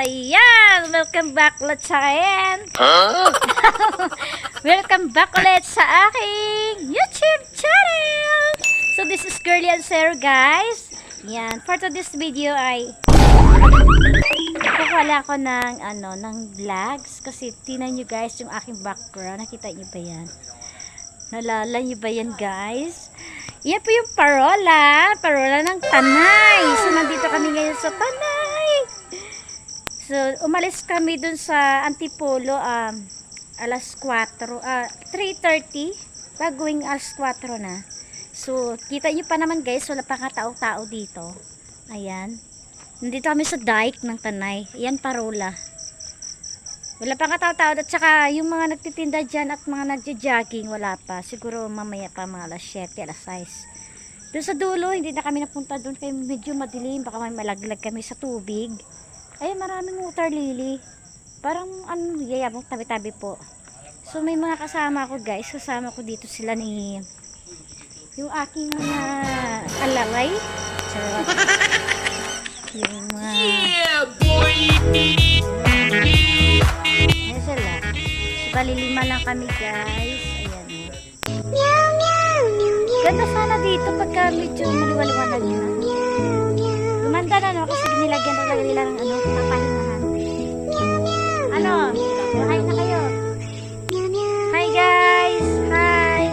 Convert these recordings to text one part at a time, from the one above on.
Ayan! Welcome back ulit sa akin. Welcome back ulit sa aking YouTube channel. So this is Girly and Sarah guys. Yan. For today's video ay Kukuha ko ng ano, ng vlogs kasi tinan nyo guys yung aking background. Nakita nyo ba yan? Nalala nyo ba yan guys? Yan po yung parola. Parola ng Tanay. So nandito kami ngayon sa Tanay. So umalis kami dun sa Antipolo um, alas 4, ah 3.30. Baguing alas 4 na. So kita nyo pa naman guys, wala pa nga tao-tao dito. Ayan. Nandito kami sa dike ng Tanay. Yan parola. Wala pa katao-tao at saka yung mga nagtitinda dyan at mga nagja-jogging wala pa. Siguro mamaya pa mga alas 7, alas 6. Doon sa dulo, hindi na kami napunta doon kaya medyo madilim. Baka may malaglag kami sa tubig. Ay, maraming water lily. Parang ano, yayabang tabi-tabi po. So may mga kasama ko guys. Kasama ko dito sila ni yung aking mga alaway. Charot. Yung mga... Ayan sila. So, bali lima lang kami guys. Ayan. oh. Ganda sana dito pagka medyo maliwaliwanag na. Gumanda na no kasi nilagyan talaga nila ng ano, papahingahan. Ano? Hi na kayo. Hi guys! Hi!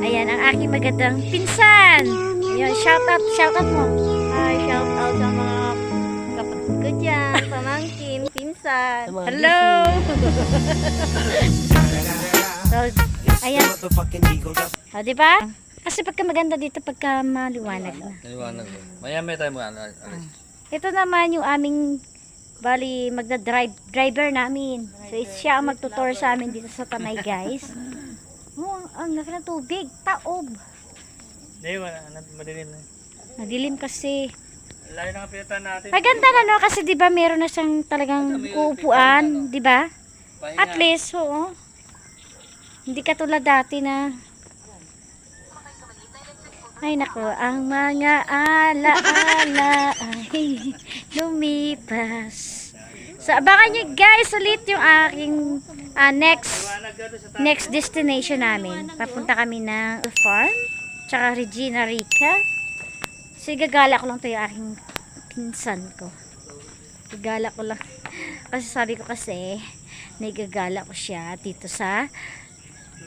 Ayan, ang aking magandang pinsan. Ayan, shout out, shout out mo. Hi, shout out sa mga kapatid ko dyan, pamangkin, pinsan. Hello! so, ayan. O, di ba? Kasi pagka maganda dito, pagka maliwanag na. Naliwanag ko. Maya may tayo mga ano, alis. Ito naman yung aming bali magda-drive driver namin. So siya ang magtutor sa amin dito sa Tanay, guys. Oh, ang, ang laki ng tubig, taob. Hindi, wala. Madilim na. Nadilim kasi. Layo na kapitan natin. Maganda na no kasi 'di ba meron na siyang talagang uupuan, 'di ba? At least, oo. Hindi katulad dati na ay nako, ang mga ala-ala ay lumipas. So, abangan nyo guys ulit yung aking ah, next next destination namin. Papunta kami ng farm, tsaka Regina Rica. So, gagala ko lang to yung aking pinsan ko. Gagala ko lang. Kasi sabi ko kasi, nagagala ko siya dito sa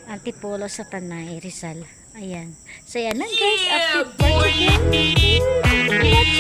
Antipolo sa Tanay, Rizal. Ayan. So, yan lang guys. Update you for watching.